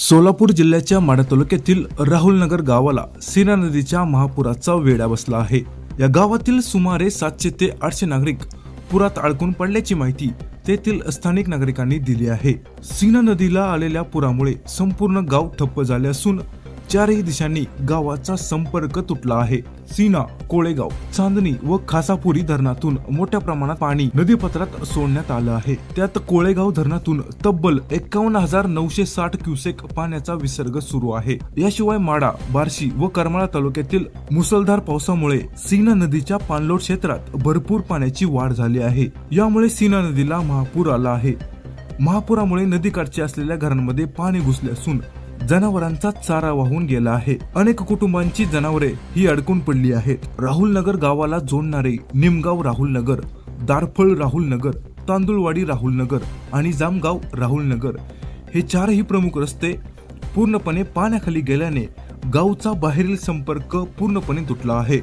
सोलापूर जिल्ह्याच्या माढा तालुक्यातील राहुलनगर गावाला सीना नदीच्या महापुराचा वेढा बसला आहे. या गावातील सुमारे सातशे ते आठशे नागरिक पुरात अडकून पडल्याची माहिती तेथील स्थानिक नागरिकांनी दिली आहे. सीना नदीला आलेल्या पुरामुळे संपूर्ण गाव ठप्प झाले असून चारही दिशांनी गावाचा संपर्क तुटला आहे. सीना कोळेगाव चांदणी व खासापुरी धरणातून मोठ्या प्रमाणात पाणी नदीपत्रात सोडण्यात आलं आहे. त्यात कोळेगाव धरणातून तब्बल एकावन्न हजार नऊशे साठ क्युसेक पाण्याचा विसर्ग सुरू आहे. याशिवाय माडा बार्शी व करमाळा तालुक्यातील मुसळधार पावसामुळे सीना नदीच्या पाणलोट क्षेत्रात भरपूर पाण्याची वाढ झाली आहे. यामुळे सीना नदीला महापूर आला आहे. महापुरामुळे नदीकाठच्या असलेल्या घरांमध्ये पाणी घुसले असून जनावरांचा चारा वाहून गेला आहे. अनेक कुटुंबांची जनावरे ही अडकून पडली आहेत. राहुल नगर गावाला जोडणारे निमगाव राहुल नगर दारफळ राहुल नगर तांदुळवाडी राहुल नगर आणि जामगाव राहुल नगर हे चारही प्रमुख रस्ते पूर्णपणे पाण्याखाली गेल्याने गावचा बाहेरील संपर्क पूर्णपणे तुटला आहे.